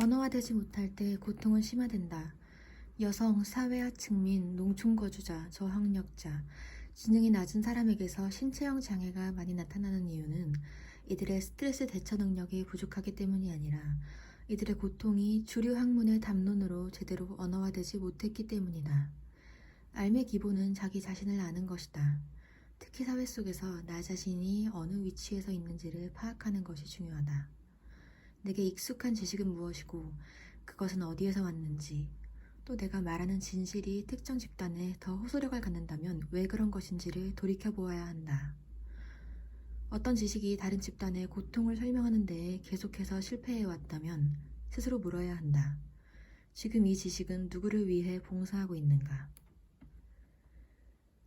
언어화되지 못할 때 고통은 심화된다. 여성, 사회하층 민, 농촌 거주자, 저학력자, 지능이 낮은 사람에게서 신체형 장애가 많이 나타나는 이유는 이들의 스트레스 대처 능력이 부족하기 때문이 아니라 이들의 고통이 주류 학문의 담론으로 제대로 언어화되지 못했기 때문이다. 삶의 기본은 자기 자신을 아는 것이다. 특히 사회 속에서 나 자신이 어느 위치에서 있는지를 파악하는 것이 중요하다. 내게 익숙한 지식은 무엇이고 그것은 어디에서 왔는지 또 내가 말하는 진실이 특정 집단에 더 호소력을 갖는다면 왜 그런 것인지를 돌이켜 보아야 한다. 어떤 지식이 다른 집단의 고통을 설명하는 데에 계속해서 실패해 왔다면 스스로 물어야 한다. 지금 이 지식은 누구를 위해 봉사하고 있는가?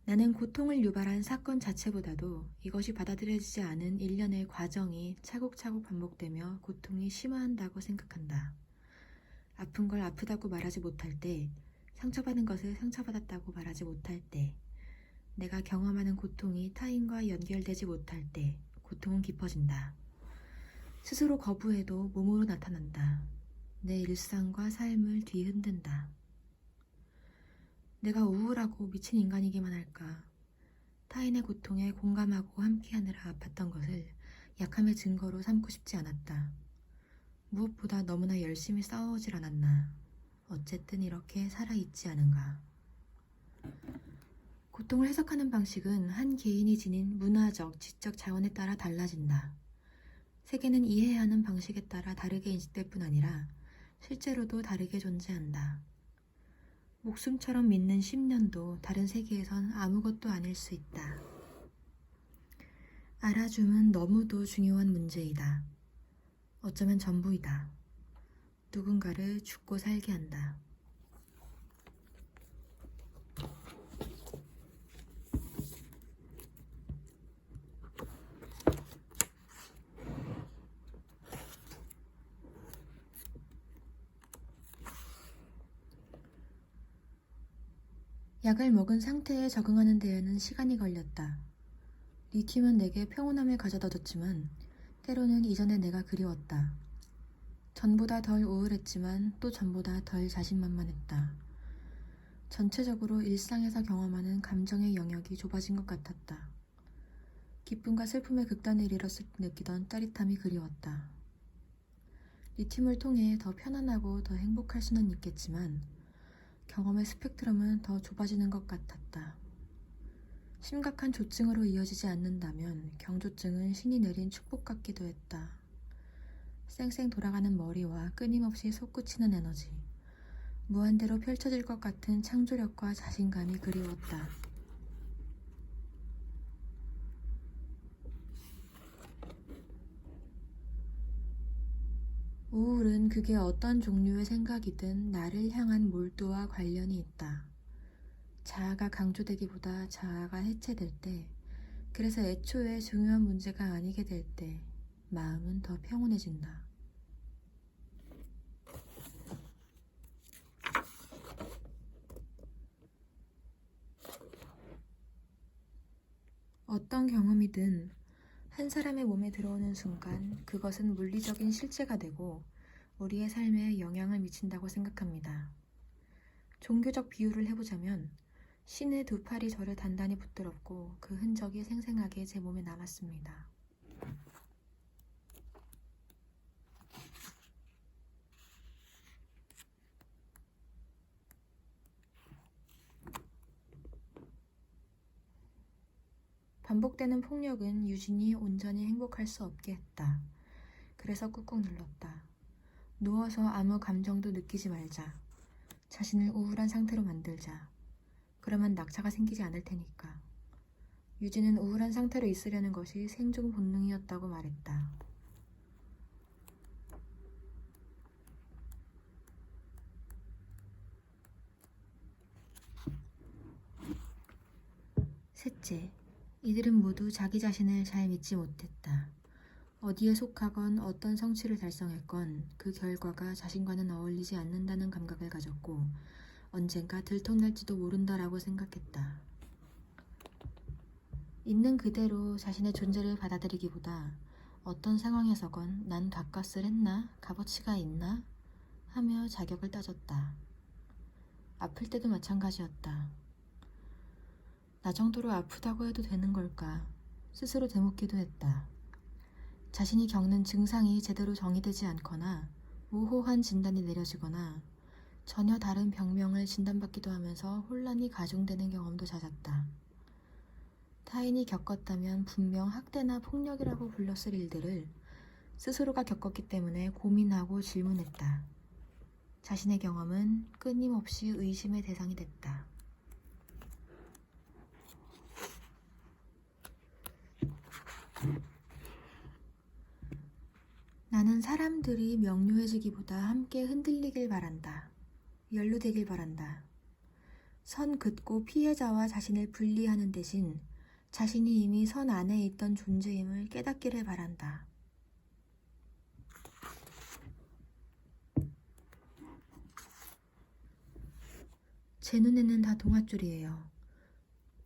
나는 고통을 유발한 사건 자체보다도 이것이 받아들여지지 않은 일련의 과정이 차곡차곡 반복되며 고통이 심화한다고 생각한다. 아픈 걸 아프다고 말하지 못할 때, 상처받은 것을 상처받았다고 말하지 못할 때, 내가 경험하는 고통이 타인과 연결되지 못할 때, 고통은 깊어진다. 스스로 거부해도 몸으로 나타난다. 내 일상과 삶을 뒤흔든다. 내가 우울하고 미친 인간이기만 할까. 타인의 고통에 공감하고 함께하느라 아팠던 것을 약함의 증거로 삼고 싶지 않았다. 무엇보다 너무나 열심히 싸워오질 않았나. 어쨌든 이렇게 살아있지 않은가. 고통을 해석하는 방식은 한 개인이 지닌 문화적, 지적 자원에 따라 달라진다. 세계는 이해하는 방식에 따라 다르게 인식될 뿐 아니라 실제로도 다르게 존재한다. 목숨처럼 믿는 10년도 다른 세계에선 아무것도 아닐 수 있다. 알아줌은 너무도 중요한 문제이다. 어쩌면 전부이다. 누군가를 죽고 살게 한다. 약을 먹은 상태에 적응하는 데에는 시간이 걸렸다. 리튬은 내게 평온함을 가져다 줬지만 때로는 이전의 내가 그리웠다. 전보다 덜 우울했지만 또 전보다 덜 자신만만했다. 전체적으로 일상에서 경험하는 감정의 영역이 좁아진 것 같았다. 기쁨과 슬픔의 극단에 이르렀을 때 느끼던 짜릿함이 그리웠다. 리튬을 통해 더 편안하고 더 행복할 수는 있겠지만 경험의 스펙트럼은 더 좁아지는 것 같았다. 심각한 조증으로 이어지지 않는다면 경조증은 신이 내린 축복 같기도 했다. 쌩쌩 돌아가는 머리와 끊임없이 솟구치는 에너지, 무한대로 펼쳐질 것 같은 창조력과 자신감이 그리웠다. 우울은 그게 어떤 종류의 생각이든 나를 향한 몰두와 관련이 있다. 자아가 강조되기보다 자아가 해체될 때, 그래서 애초에 중요한 문제가 아니게 될 때, 마음은 더 평온해진다. 어떤 경험이든 한 사람의 몸에 들어오는 순간 그것은 물리적인 실체가 되고 우리의 삶에 영향을 미친다고 생각합니다. 종교적 비유를 해보자면 신의 두 팔이 저를 단단히 붙들었고 그 흔적이 생생하게 제 몸에 남았습니다. 반복되는 폭력은 유진이 온전히 행복할 수 없게 했다. 그래서 꾹꾹 눌렀다. 누워서 아무 감정도 느끼지 말자. 자신을 우울한 상태로 만들자. 그러면 낙차가 생기지 않을 테니까. 유진은 우울한 상태로 있으려는 것이 생존 본능이었다고 말했다. 셋째, 이들은 모두 자기 자신을 잘 믿지 못했다. 어디에 속하건 어떤 성취를 달성했건 그 결과가 자신과는 어울리지 않는다는 감각을 가졌고 언젠가 들통날지도 모른다라고 생각했다. 있는 그대로 자신의 존재를 받아들이기보다 어떤 상황에서건 난 값값을 했나? 값어치가 있나? 하며 자격을 따졌다. 아플 때도 마찬가지였다. 나 정도로 아프다고 해도 되는 걸까? 스스로 되묻기도 했다. 자신이 겪는 증상이 제대로 정의되지 않거나 모호한 진단이 내려지거나 전혀 다른 병명을 진단받기도 하면서 혼란이 가중되는 경험도 잦았다. 타인이 겪었다면 분명 학대나 폭력이라고 불렀을 일들을 스스로가 겪었기 때문에 고민하고 질문했다. 자신의 경험은 끊임없이 의심의 대상이 됐다. 나는 사람들이 명료해지기보다 함께 흔들리길 바란다. 연루되길 바란다. 선 긋고 피해자와 자신을 분리하는 대신 자신이 이미 선 안에 있던 존재임을 깨닫기를 바란다. 제 눈에는 다 동아줄이에요.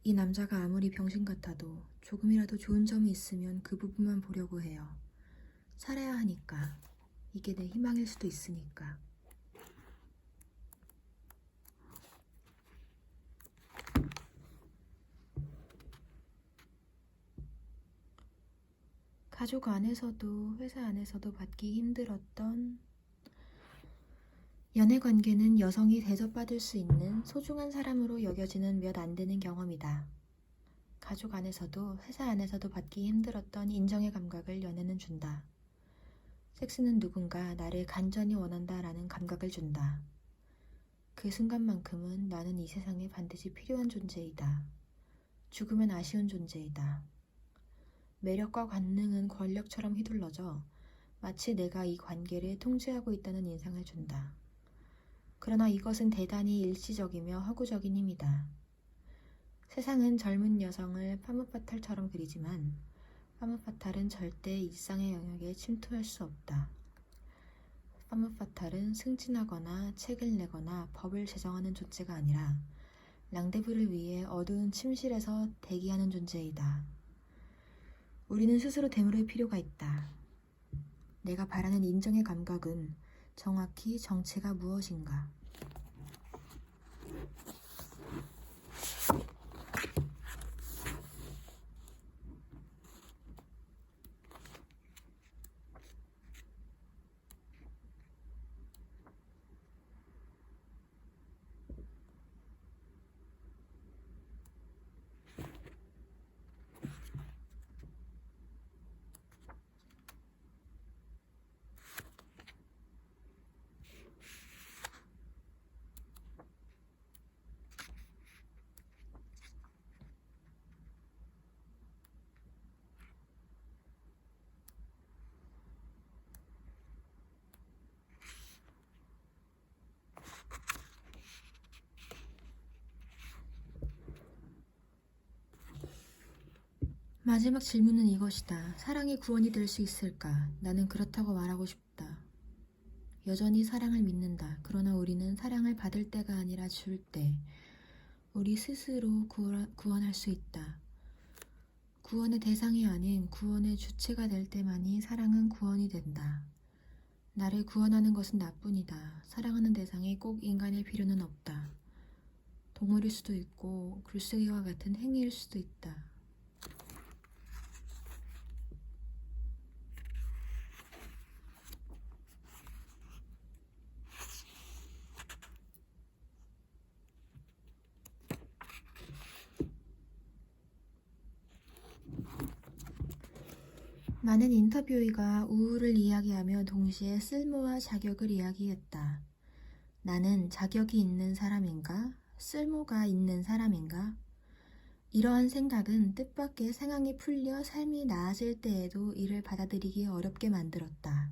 이 남자가 아무리 병신 같아도 조금이라도 좋은 점이 있으면 그 부분만 보려고 해요. 살아야 하니까. 이게 내 희망일 수도 있으니까. 가족 안에서도 회사 안에서도 받기 힘들었던 연애 관계는 여성이 대접받을 수 있는 소중한 사람으로 여겨지는 몇 안 되는 경험이다. 가족 안에서도 회사 안에서도 받기 힘들었던 인정의 감각을 연애는 준다. 섹스는 누군가 나를 간절히 원한다라는 감각을 준다. 그 순간만큼은 나는 이 세상에 반드시 필요한 존재이다. 죽으면 아쉬운 존재이다. 매력과 관능은 권력처럼 휘둘러져 마치 내가 이 관계를 통제하고 있다는 인상을 준다. 그러나 이것은 대단히 일시적이며 허구적인 힘이다. 세상은 젊은 여성을 파무파탈처럼 그리지만 파무파탈은 절대 일상의 영역에 침투할 수 없다. 파무파탈은 승진하거나 책을 내거나 법을 제정하는 존재가 아니라 랑데부를 위해 어두운 침실에서 대기하는 존재이다. 우리는 스스로 되물을 필요가 있다. 내가 바라는 인정의 감각은 정확히 정체가 무엇인가? 마지막 질문은 이것이다. 사랑이 구원이 될 수 있을까? 나는 그렇다고 말하고 싶다. 여전히 사랑을 믿는다. 그러나 우리는 사랑을 받을 때가 아니라 줄 때, 우리 스스로 구원- 구원할 수 있다. 구원의 대상이 아닌 구원의 주체가 될 때만이 사랑은 구원이 된다. 나를 구원하는 것은 나뿐이다. 사랑하는 대상이 꼭 인간일 필요는 없다. 동물일 수도 있고, 글쓰기와 같은 행위일 수도 있다. 많은 인터뷰이가 우울을 이야기하며 동시에 쓸모와 자격을 이야기했다. 나는 자격이 있는 사람인가? 쓸모가 있는 사람인가? 이러한 생각은 뜻밖의 상황이 풀려 삶이 나아질 때에도 이를 받아들이기 어렵게 만들었다.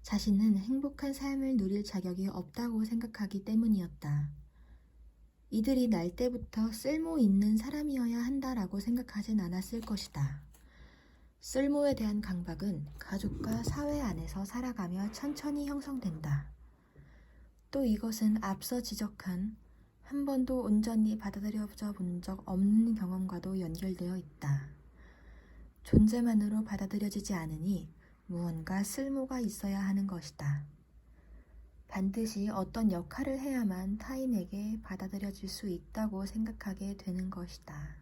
자신은 행복한 삶을 누릴 자격이 없다고 생각하기 때문이었다. 이들이 날 때부터 쓸모 있는 사람이어야 한다라고 생각하진 않았을 것이다. 쓸모에 대한 강박은 가족과 사회 안에서 살아가며 천천히 형성된다. 또 이것은 앞서 지적한 한 번도 온전히 받아들여져 본 적 없는 경험과도 연결되어 있다. 존재만으로 받아들여지지 않으니 무언가 쓸모가 있어야 하는 것이다. 반드시 어떤 역할을 해야만 타인에게 받아들여질 수 있다고 생각하게 되는 것이다.